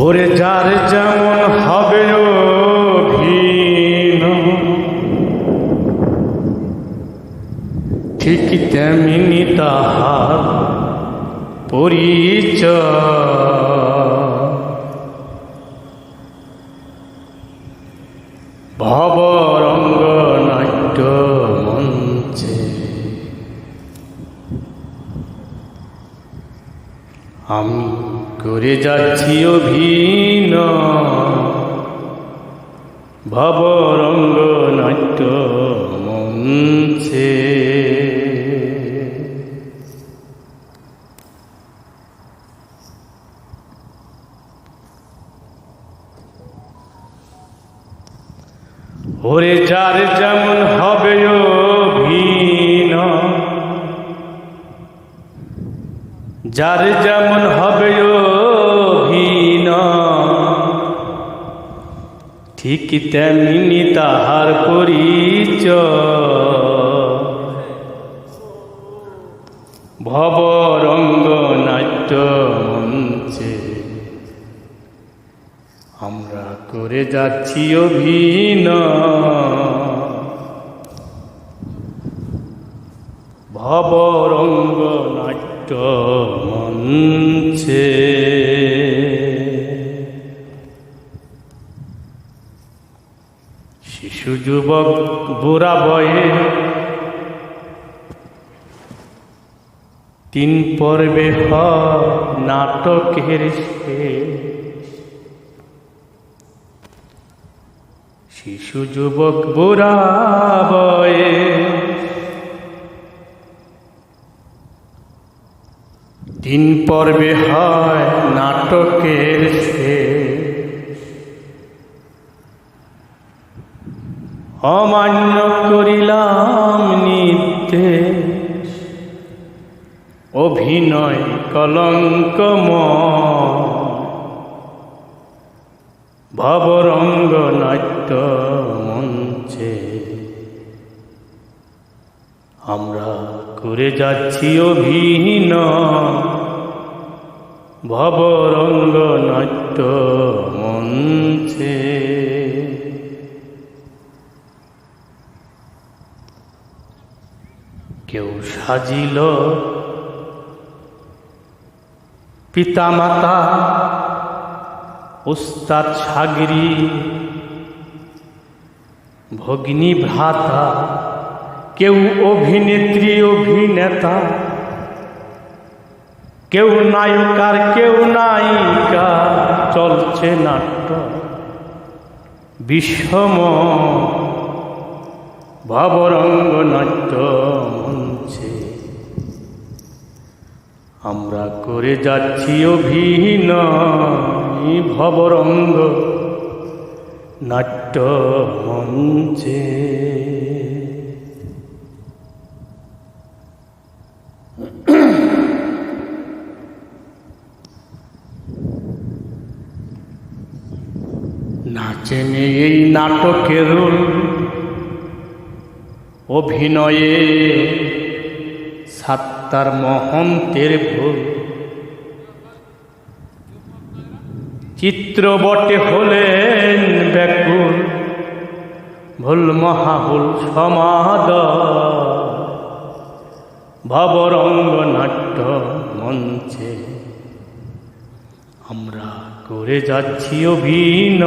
ওরে যার যেমন হবে ও ঠিক তেমনি তাহার পরিচয় ভবরঙ্গ নাট্য মঞ্চে আমি করে যাচ্ছি অভিন ভবরঙ্গ নাট্য মঞ্চে। ওরে যার যেমন হবে অভিন যার যেমন হবে অভিন। ঠিক তেমনি তাহার পরিচয়। ভবরঙ্গ নাট্য মঞ্চে আমরা করে যাচ্ছি অভিন। ভবরঙ্গ নাট্য মঞ্চে। শিশু যুবক বুড়া বয়ে তিন পর্বে হয় নাটকের শেষ। শিশু যুবক বুড়া বয়ে তিন পর্বে হয় নাটকের শেষ অমান্য করিলাম নির্দেশ অভিনয় কলঙ্কময় ভবরঙ্গ নাট্য মঞ্চে। আমরা করে যাচ্ছি অভিন ভবরঙ্গ নাট্য মঞ্চে। কেউ সাজিল পিতামাতা উস্তাদ সাগরি ভগ্নী ভ্রাতা কেউ অভিনেত্রী অভিনেতা কেউ নায়কার কেউ নায়িকা চলছে নাট্য। বিশ্বম ভবরঙ্গ নাট্য মঞ্চে। আমরা করে যাচ্ছি অভিনয়, ভবরঙ্গ নাট্য মঞ্চে। নাচেনে এই নাটকের অভিনয়ে সাত্তার মহন্তের ভুল। চিত্রবটে হলেন ব্যাকুল, ভুল মহাহুল সমাদ। ভবরঙ্গ নাট্য মঞ্চে আমরা করে যাচ্ছি অভিন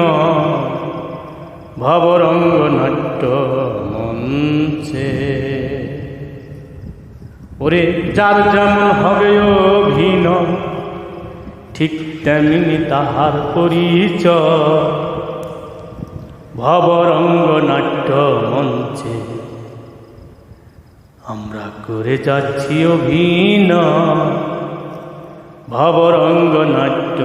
ভবরঙ্গ নাট্য মঞ্চে। ওরে যার যেমন হবে অভিনয়, ঠিক তেমনি তাহার পরিচয়। ভবরঙ্গ নাট্য মঞ্চে আমরা করে যাচ্ছি অভিনয়। ভবরঙ্গ নাট্য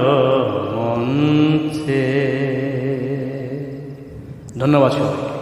ধন্যবাদ সবাই